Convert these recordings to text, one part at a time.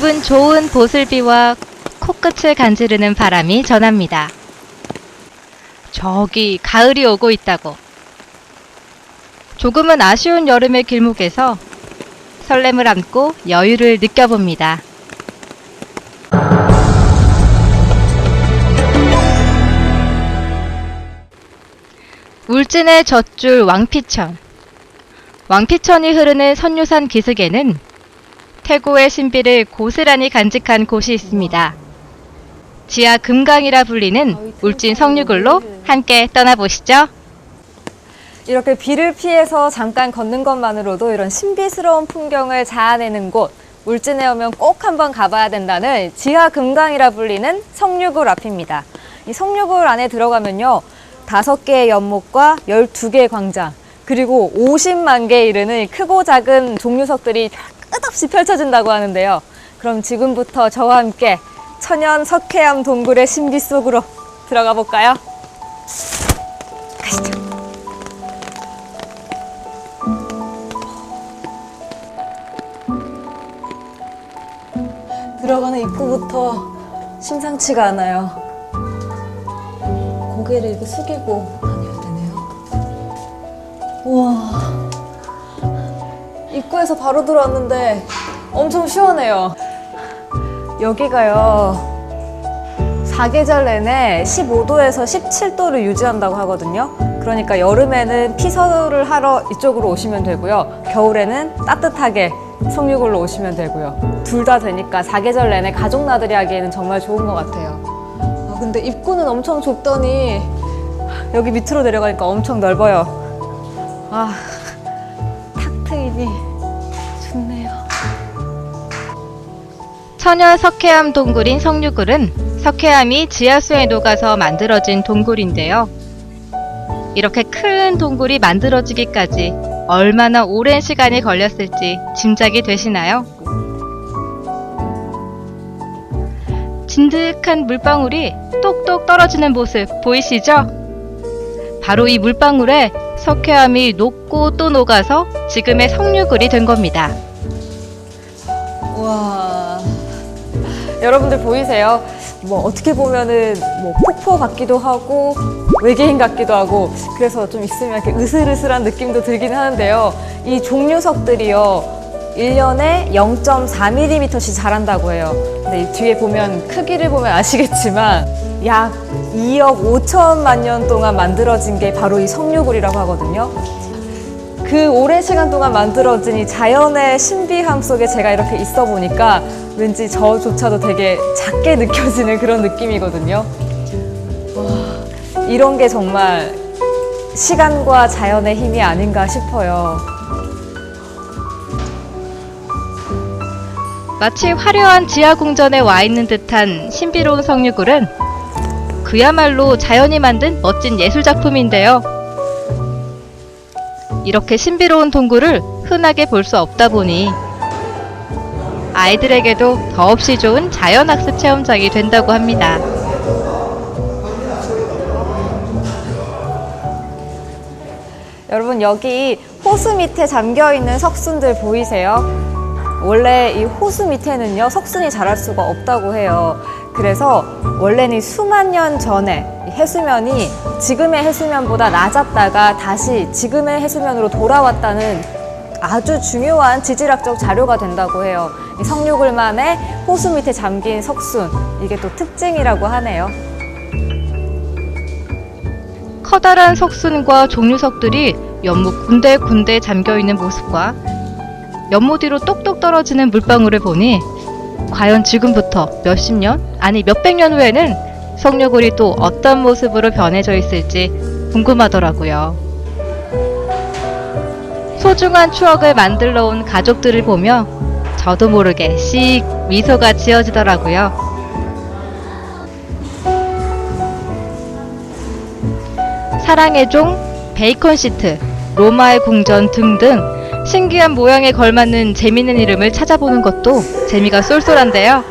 기분 좋은 보슬비와 코끝을 간지르는 바람이 전합니다. 저기 가을이 오고 있다고. 조금은 아쉬운 여름의 길목에서 설렘을 안고 여유를 느껴봅니다. 울진의 젖줄 왕피천. 왕피천이 흐르는 선유산 기슭에는 태고의 신비를 고스란히 간직한 곳이 있습니다. 지하 금강이라 불리는 울진 성류굴로 함께 떠나보시죠. 이렇게 비를 피해서 잠깐 걷는 것만으로도 이런 신비스러운 풍경을 자아내는 곳 울진에 오면 꼭 한번 가봐야 된다는 지하 금강이라 불리는 성류굴 앞입니다. 이 성류굴 안에 들어가면요 다섯 개의 연못과 12개의 광장 그리고 50만 개에 이르는 크고 작은 종류석들이 끝없이 펼쳐진다고 하는데요. 그럼 지금부터 저와 함께 천연 석회암 동굴의 신비 속으로 들어가 볼까요? 가시죠. 들어가는 입구부터 심상치가 않아요. 고개를 이렇게 숙이고 다녀야 되네요. 우와. 입구에서 바로 들어왔는데 엄청 시원해요. 여기가요. 사계절 내내 15도에서 17도를 유지한다고 하거든요. 그러니까 여름에는 피서를 하러 이쪽으로 오시면 되고요. 겨울에는 따뜻하게 성류굴로 오시면 되고요. 둘 다 되니까 사계절 내내 가족 나들이 하기에는 정말 좋은 것 같아요. 아, 근데 입구는 엄청 좁더니 여기 밑으로 내려가니까 엄청 넓어요. 아, 탁 트이니 천연 석회암 동굴인 성류굴은 석회암이 지하수에 녹아서 만들어진 동굴인데요. 이렇게 큰 동굴이 만들어지기까지 얼마나 오랜 시간이 걸렸을지 짐작이 되시나요? 진득한 물방울이 똑똑 떨어지는 모습 보이시죠? 바로 이 물방울에 석회암이 녹고 또 녹아서 지금의 성류굴이 된 겁니다. 와 여러분들 보이세요? 뭐 어떻게 보면은 뭐 폭포 같기도 하고 외계인 같기도 하고 그래서 좀 있으면 이렇게 으슬으슬한 느낌도 들긴 하는데요. 이 종류석들이요. 1년에 0.4mm씩 자란다고 해요. 근데 이 뒤에 보면 크기를 보면 아시겠지만 약 2억 5천만 년 동안 만들어진 게 바로 이 석류굴이라고 하거든요. 그 오랜 시간 동안 만들어진 이 자연의 신비함 속에 제가 이렇게 있어 보니까 왠지 저조차도 되게 작게 느껴지는 그런 느낌이거든요. 와, 이런 게 정말 시간과 자연의 힘이 아닌가 싶어요. 마치 화려한 지하 궁전에 와 있는 듯한 신비로운 성류굴은 그야말로 자연이 만든 멋진 예술 작품인데요. 이렇게 신비로운 동굴을 흔하게 볼 수 없다 보니 아이들에게도 더없이 좋은 자연학습 체험장이 된다고 합니다. 여러분 여기 호수 밑에 잠겨 있는 석순들 보이세요? 원래 이 호수 밑에는요 석순이 자랄 수가 없다고 해요. 그래서 원래는 이 수만 년 전에 이 해수면이 지금의 해수면보다 낮았다가 다시 지금의 해수면으로 돌아왔다는 아주 중요한 지질학적 자료가 된다고 해요. 이 성류굴만의 호수 밑에 잠긴 석순 이게 또 특징이라고 하네요. 커다란 석순과 종류석들이 연못 군데군데 잠겨 있는 모습과 연못 위로 똑똑 떨어지는 물방울을 보니 과연 지금부터 몇십 년, 아니 몇백 년 후에는 성류굴이 또 어떤 모습으로 변해져 있을지 궁금하더라고요. 소중한 추억을 만들러 온 가족들을 보며 저도 모르게 씩 미소가 지어지더라고요. 사랑의 종, 베이컨 시트, 로마의 궁전 등등 신기한 모양에 걸맞는 재밌는 이름을 찾아보는 것도 재미가 쏠쏠한데요.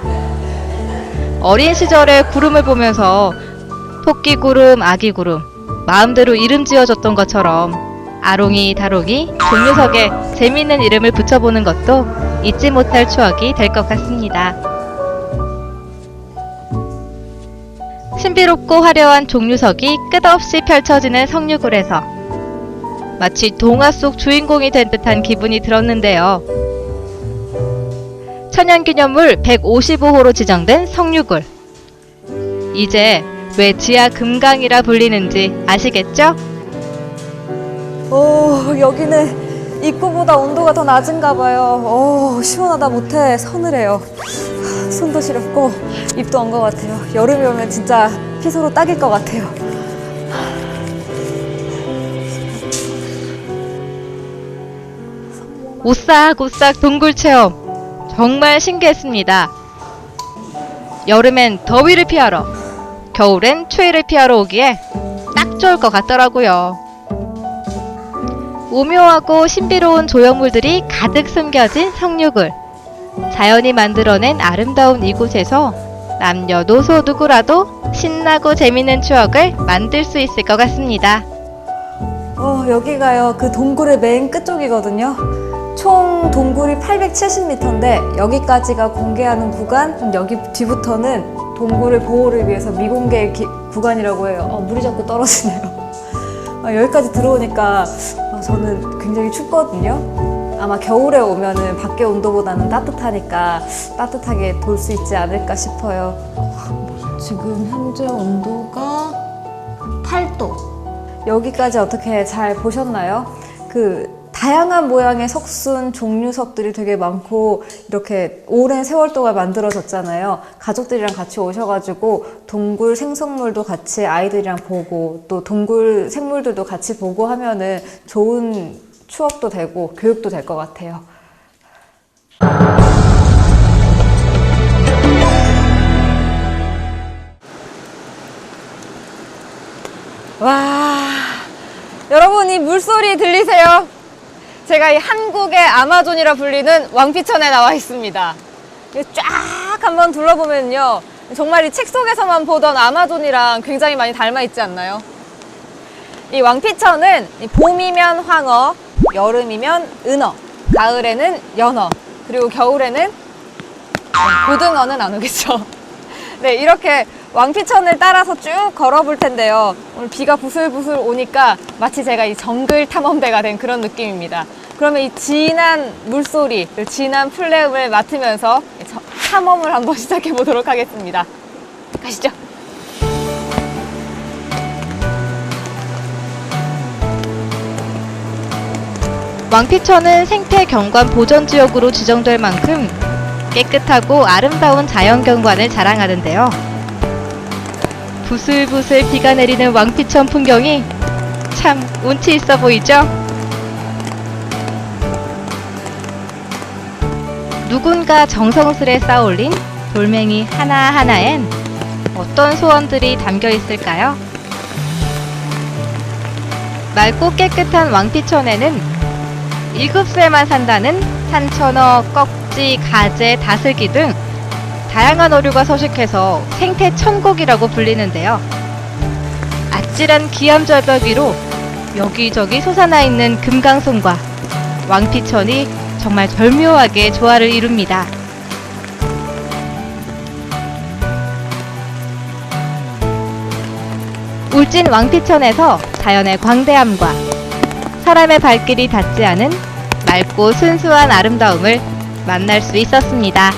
어린 시절에 구름을 보면서 토끼 구름, 아기 구름, 마음대로 이름 지어줬던 것처럼 아롱이, 다롱이, 종류석에 재밌는 이름을 붙여보는 것도 잊지 못할 추억이 될 것 같습니다. 신비롭고 화려한 종류석이 끝없이 펼쳐지는 성류굴에서 마치 동화 속 주인공이 된 듯한 기분이 들었는데요. 천연기념물 155호로 지정된 성류굴. 이제 왜 지하 금강이라 불리는지 아시겠죠? 오, 여기는 입구보다 온도가 더 낮은가 봐요. 오, 시원하다 못해 서늘해요. 하, 손도 시렵고 입도 온것 같아요. 여름이 오면 진짜 피서로 딱일 것 같아요. 오싹오싹 동굴 체험 정말 신기했습니다. 여름엔 더위를 피하러, 겨울엔 추위를 피하러 오기에 딱 좋을 것 같더라고요. 오묘하고 신비로운 조형물들이 가득 숨겨진 성류굴. 자연이 만들어낸 아름다운 이곳에서 남녀노소 누구라도 신나고 재밌는 추억을 만들 수 있을 것 같습니다. 어, 여기가요. 그 동굴의 맨 끝쪽이거든요. 총 동굴이 870m인데 여기까지가 공개하는 구간, 여기 뒤부터는 동굴의 보호를 위해서 미공개 기- 구간이라고 해요. 어, 물이 자꾸 떨어지네요. 어, 여기까지 들어오니까 어, 저는 굉장히 춥거든요. 아마 겨울에 오면은 밖에 온도보다는 따뜻하니까 따뜻하게 돌 수 있지 않을까 싶어요. 지금 현재 온도가 8도. 여기까지 어떻게 잘 보셨나요? 그 다양한 모양의 석순 종류석들이 되게 많고 이렇게 오랜 세월 동안 만들어졌잖아요. 가족들이랑 같이 오셔가지고 동굴 생성물도 같이 아이들이랑 보고 또 동굴 생물들도 같이 보고 하면은 좋은 추억도 되고 교육도 될 것 같아요. 와, 여러분 이 물소리 들리세요? 제가 이 한국의 아마존이라 불리는 왕피천에 나와 있습니다. 쫙 한번 둘러보면요. 정말 이 책 속에서만 보던 아마존이랑 굉장히 많이 닮아 있지 않나요? 이 왕피천은 이 봄이면 황어, 여름이면 은어, 가을에는 연어, 그리고 겨울에는 고등어는 안 오겠죠. 네, 이렇게 왕피천을 따라서 쭉 걸어볼 텐데요. 오늘 비가 부슬부슬 오니까 마치 제가 이 정글 탐험대가 된 그런 느낌입니다. 그러면 이 진한 물소리, 그 진한 플레음을 맡으면서 탐험을 한번 시작해 보도록 하겠습니다. 가시죠. 왕피천은 생태 경관 보전 지역으로 지정될 만큼 깨끗하고 아름다운 자연 경관을 자랑하는데요. 부슬부슬 비가 내리는 왕피천 풍경이 참 운치 있어 보이죠? 누군가 정성스레 쌓아올린 돌멩이 하나하나엔 어떤 소원들이 담겨 있을까요? 맑고 깨끗한 왕피천에는 일급새만 산다는 산천어, 꺽지, 가재, 다슬기 등 다양한 어류가 서식해서 생태 천국이라고 불리는데요. 아찔한 기암절벽 위로 여기저기 솟아나 있는 금강송과 왕피천이 정말 절묘하게 조화를 이룹니다. 울진 왕피천에서 자연의 광대함과 사람의 발길이 닿지 않은 맑고 순수한 아름다움을 만날 수 있었습니다.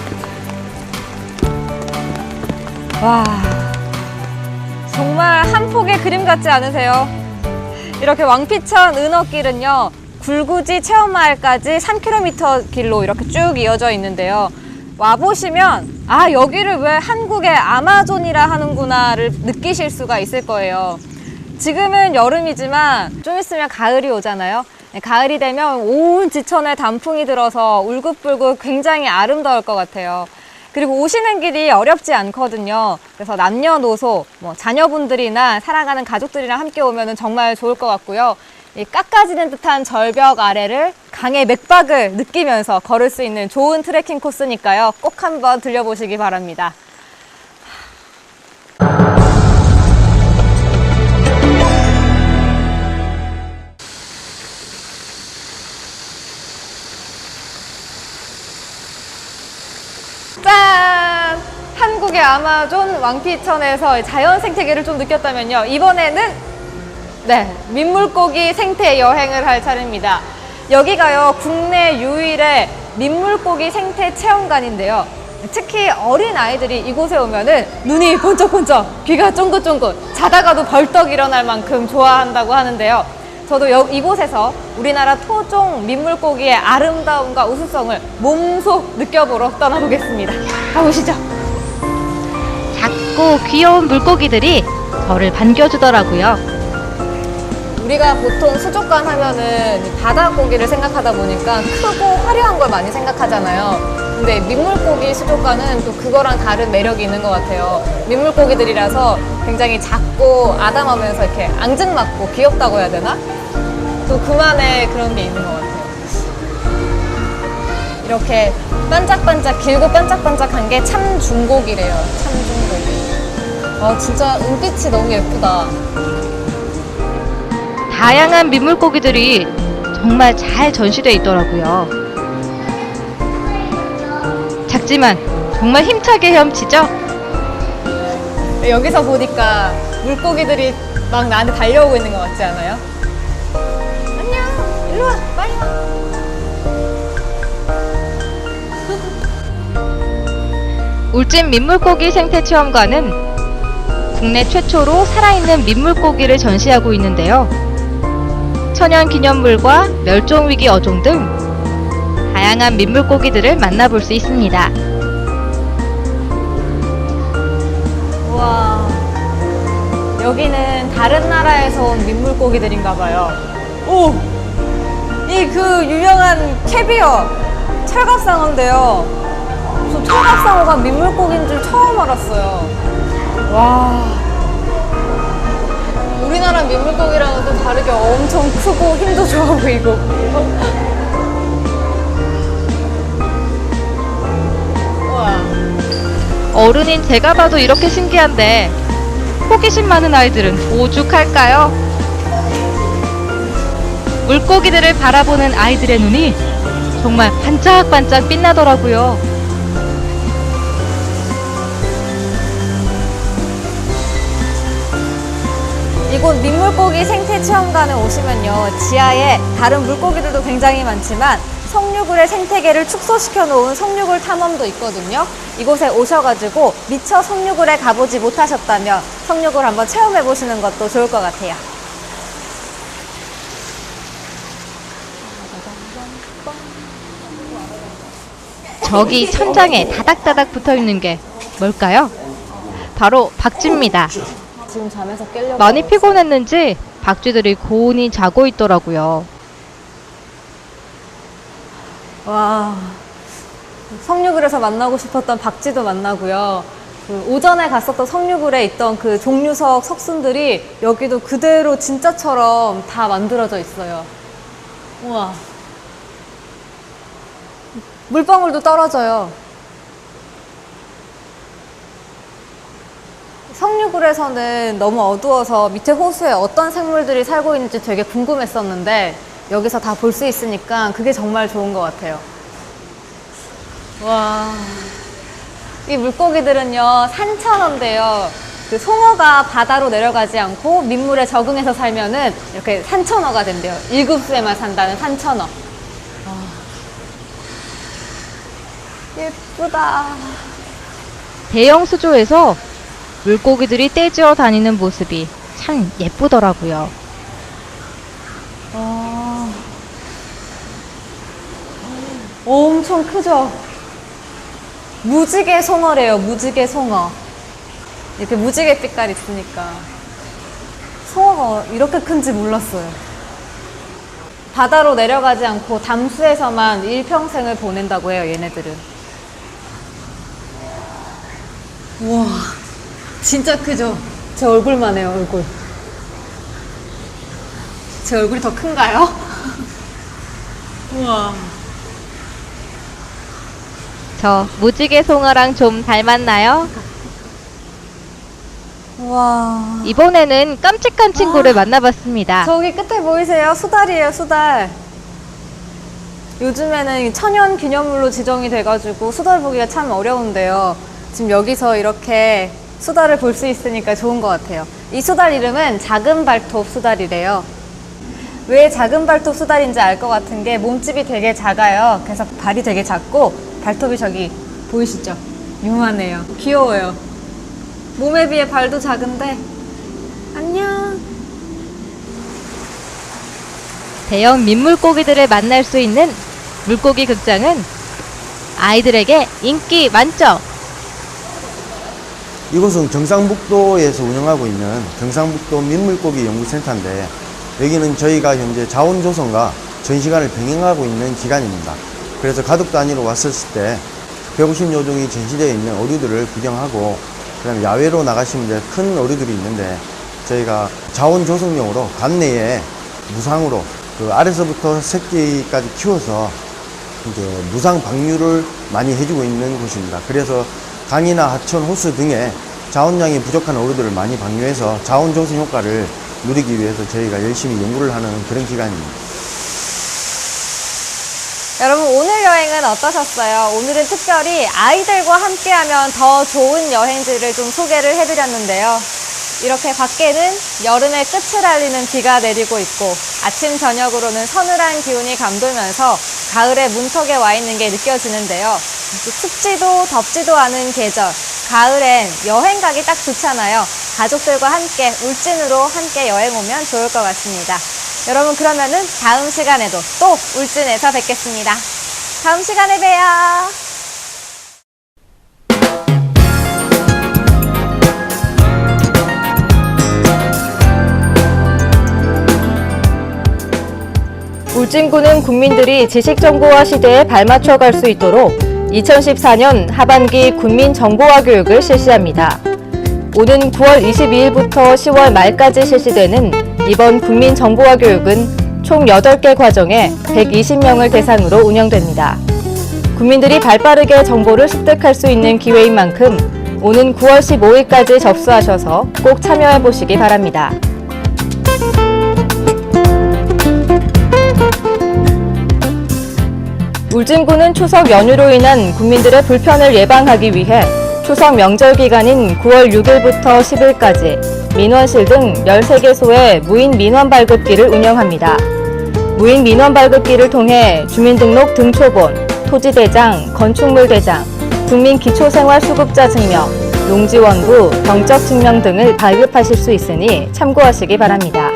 와, 정말 한 폭의 그림 같지 않으세요? 이렇게 왕피천 은어길은요, 굴구지 체험마을까지 3km 길로 이렇게 쭉 이어져 있는데요. 와보시면, 아, 여기를 왜 한국의 아마존이라 하는구나를 느끼실 수가 있을 거예요. 지금은 여름이지만 좀 있으면 가을이 오잖아요. 네, 가을이 되면 온 지천에 단풍이 들어서 울긋불긋 굉장히 아름다울 것 같아요. 그리고 오시는 길이 어렵지 않거든요. 그래서 남녀노소, 뭐 자녀분들이나 사랑하는 가족들이랑 함께 오면 정말 좋을 것 같고요. 이 깎아지는 듯한 절벽 아래를 강의 맥박을 느끼면서 걸을 수 있는 좋은 트레킹 코스니까요. 꼭 한번 들려보시기 바랍니다. 아마존 왕피천에서 자연 생태계를 좀 느꼈다면요. 이번에는 네, 민물고기 생태 여행을 할 차례입니다. 여기가요, 국내 유일의 민물고기 생태 체험관인데요. 특히 어린 아이들이 이곳에 오면은 눈이 번쩍번쩍, 귀가 쫑긋쫑긋, 자다가도 벌떡 일어날 만큼 좋아한다고 하는데요. 저도 여- 이곳에서 우리나라 토종 민물고기의 아름다움과 우수성을 몸소 느껴보러 떠나보겠습니다. 가보시죠. 작고 귀여운 물고기들이 저를 반겨주더라고요. 우리가 보통 수족관 하면은 바다고기를 생각하다 보니까 크고 화려한 걸 많이 생각하잖아요. 근데 민물고기 수족관은 또 그거랑 다른 매력이 있는 것 같아요. 민물고기들이라서 굉장히 작고 아담하면서 이렇게 앙증맞고 귀엽다고 해야 되나? 또 그만의 그런 게 있는 것 같아요. 이렇게 반짝반짝 길고 반짝반짝한 게 참중고기래요. 참중고기. 아 진짜 은빛이 너무 예쁘다. 다양한 민물고기들이 정말 잘 전시돼 있더라고요. 작지만 정말 힘차게 헤엄치죠? 여기서 보니까 물고기들이 막 나한테 달려오고 있는 것 같지 않아요? 안녕, 일로 와, 빨리 와. 울진 민물고기 생태 체험관은 국내 최초로 살아있는 민물고기를 전시하고 있는데요. 천연 기념물과 멸종위기 어종 등 다양한 민물고기들을 만나볼 수 있습니다. 우와, 여기는 다른 나라에서 온 민물고기들인가 봐요. 오, 이 그 유명한 캐비어 철갑상어인데요. 저 철갑상어가 민물고기인 줄 처음 알았어요. 와. 우리나라 민물고기랑은 또 다르게 엄청 크고 힘도 좋아 보이고. 어른인 제가 봐도 이렇게 신기한데 호기심 많은 아이들은 오죽할까요? 물고기들을 바라보는 아이들의 눈이 정말 반짝반짝 빛나더라고요. 이곳 민물고기 생태체험관에 오시면요 지하에 다른 물고기들도 굉장히 많지만 석류굴의 생태계를 축소시켜 놓은 석류굴 탐험도 있거든요 이곳에 오셔가지고 미처 석류굴에 가보지 못하셨다면 석류굴 한번 체험해 보시는 것도 좋을 것 같아요 저기 천장에 다닥다닥 붙어 있는 게 뭘까요? 바로 박쥐입니다. 지금 잠에서 깨려고 많이 피곤했는지 박쥐들이 고온히 자고 있더라고요. 와 석류굴에서 만나고 싶었던 박쥐도 만나고요. 그 오전에 갔었던 석류굴에 있던 그 종류석 석순들이 여기도 그대로 진짜처럼 다 만들어져 있어요. 우와. 물방울도 떨어져요. 석류굴에서는 너무 어두워서 밑에 호수에 어떤 생물들이 살고 있는지 되게 궁금했었는데 여기서 다 볼 수 있으니까 그게 정말 좋은 것 같아요. 와. 이 물고기들은요, 산천어인데요. 그 송어가 바다로 내려가지 않고 민물에 적응해서 살면은 이렇게 산천어가 된대요. 일급수에만 산다는 산천어. 와. 예쁘다. 대형 수조에서 물고기들이 떼지어 다니는 모습이 참 예쁘더라고요. 와. 엄청 크죠? 무지개 송어래요, 무지개 송어. 이렇게 무지개 빛깔 있으니까. 송어가 이렇게 큰지 몰랐어요. 바다로 내려가지 않고 담수에서만 일평생을 보낸다고 해요, 얘네들은. 우와, 진짜 크죠? 제 얼굴만 해요, 얼굴. 제 얼굴이 더 큰가요? 우와. 저 무지개 송어랑 좀 닮았나요? 우와. 이번에는 깜찍한 친구를 만나봤습니다. 저기 끝에 보이세요? 수달이에요, 수달. 요즘에는 천연 기념물로 지정이 돼가지고 수달 보기가 참 어려운데요. 지금 여기서 이렇게 수달을 볼 수 있으니까 좋은 것 같아요. 이 수달 이름은 작은 발톱 수달이래요. 왜 작은 발톱 수달인지 알 것 같은 게 몸집이 되게 작아요. 그래서 발이 되게 작고 발톱이 저기 보이시죠? 요만해요. 귀여워요. 몸에 비해 발도 작은데 안녕. 대형 민물고기들을 만날 수 있는 물고기 극장은 아이들에게 인기 만점! 이곳은 경상북도에서 운영하고 있는 경상북도 민물고기 연구센터인데 여기는 저희가 현재 자원 조성과 전시관을 병행하고 있는 기관입니다. 그래서 가족 단위로 왔었을 때 150여 종이 전시되어 있는 어류들을 구경하고 그다음에 야외로 나가시면 이제 큰 어류들이 있는데 저희가 자원 조성용으로 관내에 무상으로 그 아래서부터 새끼까지 키워서 이제 무상 방류를 많이 해주고 있는 곳입니다. 그래서 강이나 하천, 호수 등의 자원량이 부족한 어류들을 많이 방류해서 자원 조성 효과를 누리기 위해서 저희가 열심히 연구를 하는 그런 기관입니다. 여러분 오늘 여행은 어떠셨어요? 오늘은 특별히 아이들과 함께하면 더 좋은 여행지를 좀 소개를 해드렸는데요. 이렇게 밖에는 여름의 끝을 알리는 비가 내리고 있고 아침 저녁으로는 서늘한 기운이 감돌면서 가을의 문턱에 와 있는 게 느껴지는데요. 또 춥지도 덥지도 않은 계절 가을엔 여행 가기 딱 좋잖아요. 가족들과 함께 울진으로 함께 여행 오면 좋을 것 같습니다. 여러분 그러면은 다음 시간에도 또 울진에서 뵙겠습니다. 다음 시간에 봬요. 울진군은 국민들이 지식정보화 시대에 발맞춰 갈 수 있도록 2014년 하반기 국민정보화 교육을 실시합니다. 오는 9월 22일부터 10월 말까지 실시되는 이번 국민정보화 교육은 총 8개 과정에 120명을 대상으로 운영됩니다. 국민들이 발빠르게 정보를 습득할 수 있는 기회인 만큼 오는 9월 15일까지 접수하셔서 꼭 참여해 보시기 바랍니다. 울진군은 추석 연휴로 인한 국민들의 불편을 예방하기 위해 추석 명절 기간인 9월 6일부터 10일까지 민원실 등 13개소의 무인 민원 발급기를 운영합니다. 무인 민원 발급기를 통해 주민등록 등초본, 토지대장, 건축물대장, 국민기초생활수급자 증명, 농지원부, 경적증명 등을 발급하실 수 있으니 참고하시기 바랍니다.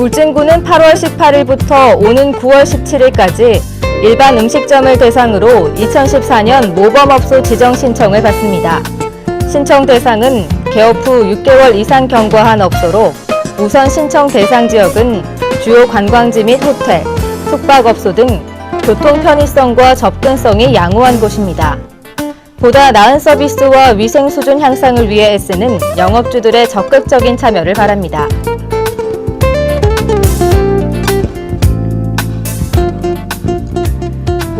울진군은 8월 18일부터 오는 9월 17일까지 일반 음식점을 대상으로 2014년 모범업소 지정 신청을 받습니다. 신청 대상은 개업 후 6개월 이상 경과한 업소로 우선 신청 대상 지역은 주요 관광지 및 호텔, 숙박업소 등 교통 편의성과 접근성이 양호한 곳입니다. 보다 나은 서비스와 위생 수준 향상을 위해 애쓰는 영업주들의 적극적인 참여를 바랍니다.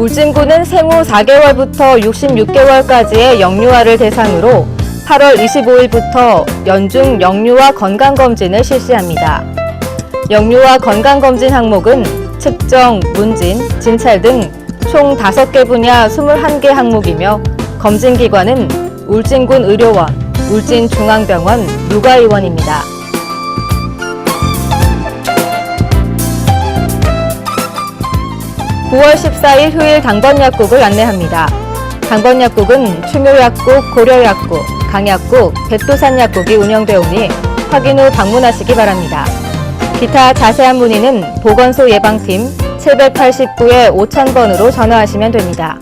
울진군은 생후 4개월부터 66개월까지의 영유아를 대상으로 8월 25일부터 연중 영유아 건강검진을 실시합니다. 영유아 건강검진 항목은 측정, 문진, 진찰 등 총 5개 분야 21개 항목이며 검진기관은 울진군 의료원, 울진중앙병원, 육아의원입니다. 9월 14일 휴일 당번약국을 안내합니다. 당번약국은 충효약국, 고려약국, 강약국, 백두산약국이 운영되오니 확인 후 방문하시기 바랍니다. 기타 자세한 문의는 보건소 예방팀 789에 5000번으로 전화하시면 됩니다.